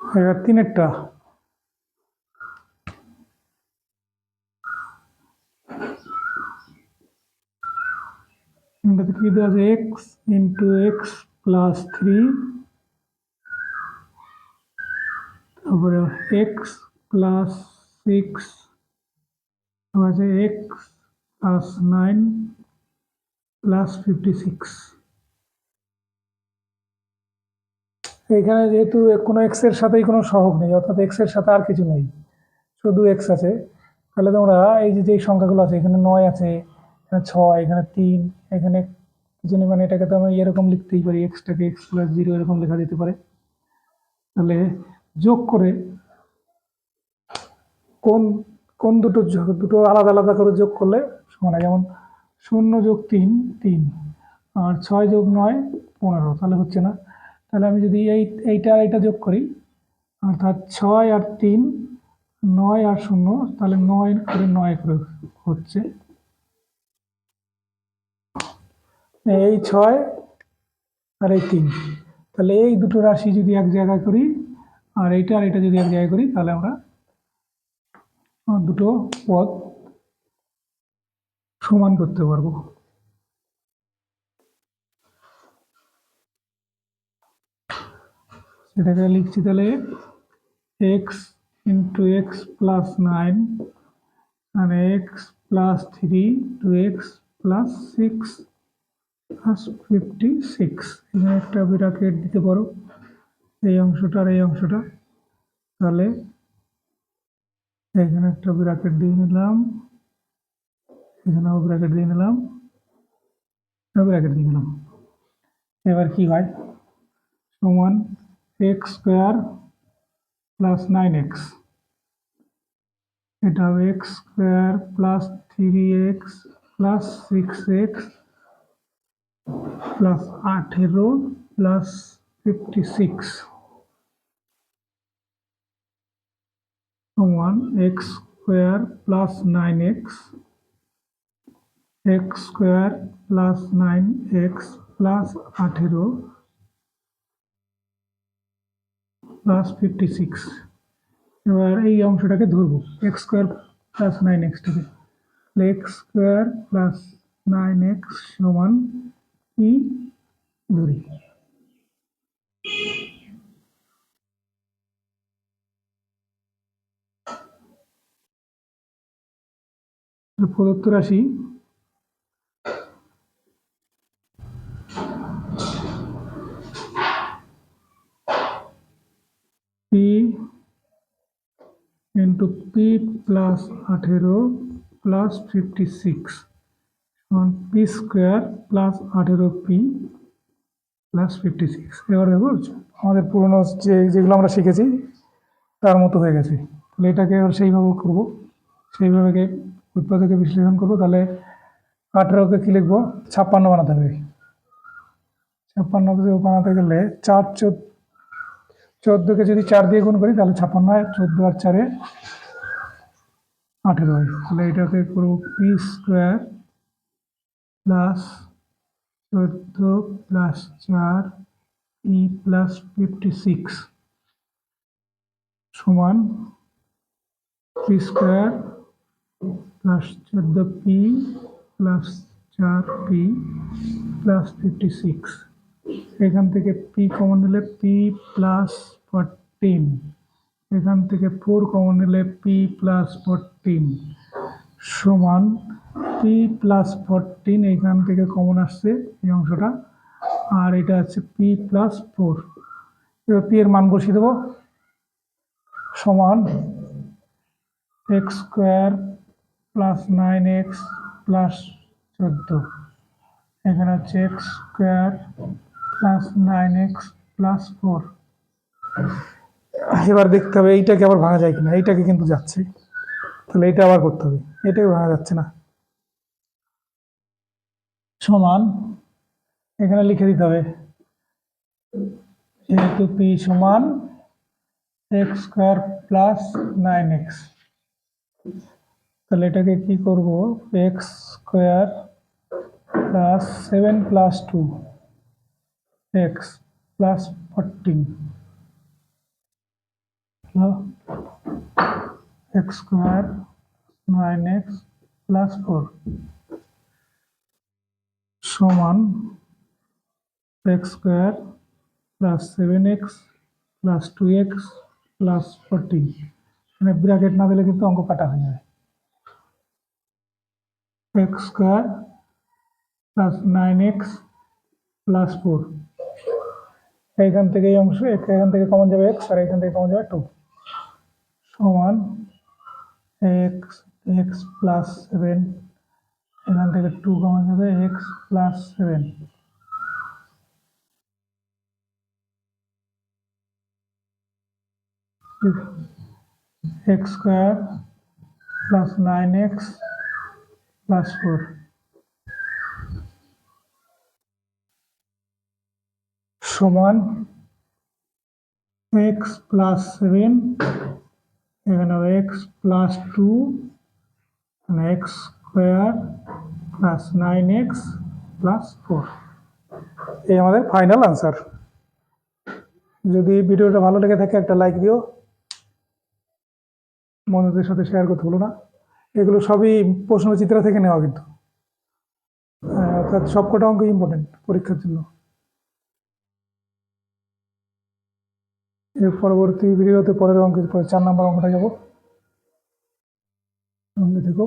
ಐವತ್ತಿನೆಟ್ಟ because x into x plus 3 over x plus 6 over x plus 9 plus 56 এইখানে যেহেতু কোনো এক্সের সাথেই কোনো সহগ নেই, অর্থাৎ এক্সের সাথে আর কিছু নেই, শুধু এক্স আছে, তাহলে তোমরা এই যে যেই সংখ্যাগুলো আছে, এখানে নয় আছে, এখানে ছয়, এখানে তিন, এখানে কিছু নেই মানে এটাকে তো আমি এরকম লিখতেই পারি এক্সটাকে এক্স প্লাস জিরো এরকম লেখা যেতে পারে। তাহলে যোগ করে কোন কোন দুটো দুটো আলাদা আলাদা করে যোগ করলে সমান হয়, যেমন শূন্য যোগ তিন তিন, আর ছয় যোগ নয়, পনেরো, তাহলে হচ্ছে না তাহলে আমি যদি এই, এইটা আর এইটা যোগ করি অর্থাৎ ছয় আর তিন, নয় আর শূন্য, তাহলে নয় করে নয় করে হচ্ছে। এই ছয় আর এই তিন। তাহলে এই দুটো রাশি যদি এক জায়গায় করি, আর এইটা আর এটা যদি এক জায়গায় করি, তাহলে আমরা দুটো পদ সমান করতে পারব। সেটাকে লিখছি তাহলে x into x plus nine আর x plus three two x plus six plus fifty six এখানে একটা ব্র্যাকেট দিতে পারো। এই অংশটা আর এই অংশটা। তাহলে এখানে একটা ব্র্যাকেট দিয়ে নিলাম। এখানেও ব্র্যাকেট দিয়ে নিলাম। ব্র্যাকেট দিয়ে নিলাম। এবার কি হয়? সমান x square plus nine x এটা হবে x square plus three x plus six x plus আঠেরো প্লাস ফিফটি সিক্স সমান x square plus nine x x square plus nine x plus আঠেরো প্লাস ফিফটি সিক্স এবার এই অংশটাকে ধরবো। X square plus nine এক্সটাকে x square plus nine x সমান ই ধরি। প্রদত্ত রাশি পি ইন্টু পি প্লাস আঠেরো plus fifty six p square plus আঠেরো পি প্লাস ফিফটি সিক্স এবার দেখো, আমাদের পুরনো যে যেগুলো আমরা শিখেছি, তার মতো হয়ে গেছে। তাহলে এটাকে এবার সেইভাবে করব। সেইভাবে উৎপাদকে বিশ্লেষণ করব। তাহলে আঠেরোকে কী লিখব? ছাপ্পান্ন বানাতে হবে। ছাপ্পান্নকে বানাতে গেলে চার চোদ্দ চোদ্দোকে যদি চার দিয়ে গুণ করি, তাহলে ছাপ্পান্ন হয়। চোদ্দ আর চারে আঠেরো হয় তাহলে এটাকে করব পি স্কোয়ার প্লাস চোদ্দ প্লাস চার ই প্লাস ফিফটি সিক্স সমান পি স্কোয়ার প্লাস চোদ্দ পি প্লাস চার পি প্লাস ফিফটি সিক্স এখান থেকে পি কমন নিলে পি প্লাস ফোরটিন এখান থেকে ফোর কমন নিলে পি প্লাস ফোরটিন সমান পি প্লাস ফোরটিন এখান থেকে কমন আসছে এই অংশটা। আর এটা আছে পি প্লাস ফোর এবার পি এর মান বসিয়ে দেবো। সমান x square plus nine x plus চোদ্দ। এখানে হচ্ছে x square plus nine x plus four এবার দেখতে হবে এইটাকে আবার ভাঙা যায় কিনা। এইটাকে কিন্তু যাচ্ছে। তাহলে এটা আবার করতে হবে। এটাকে ভাঙা যাচ্ছে না। সমান এখানে লিখে দিতে হবে। যেহেতু পি সমান x square plus nine x তাহলে এটাকে কি করব? X square plus seven plus two x plus fourteen হলো x square nine x plus four সমান x square plus seven x plus two x plus fourteen মানে bracket না দিলে কিন্তু অঙ্ক কাটা হয়ে যাবে x square plus nine x plus four এইখান থেকে এই অংশ এখান থেকে কমন যাবে এক্স আর এখান থেকে কমন যাবে টু সমান এক্স এক্স প্লাস সেভেন এখান থেকে টু কমন যাবে x plus seven x square plus 9x plus 4 সমান এক্স প্লাস সেভেন এখানে এক্স প্লাস টু এখানে x square plus nine x plus four এই আমাদের ফাইনাল আনসার যদি ভিডিওটা ভালো লেগে থাকে, একটা লাইক দিও। বন্ধুদের সাথে শেয়ার করতে ভুলো না। এগুলো সবই প্রশ্নচিত্র থেকে নেওয়া কিন্তু। অর্থাৎ সবকটা অঙ্ক ইম্পর্টেন্ট পরীক্ষার জন্য। এর পরবর্তী ভিডিওতে পরের অঙ্কের পরে চার নম্বর অঙ্কটা যাব। দেখো।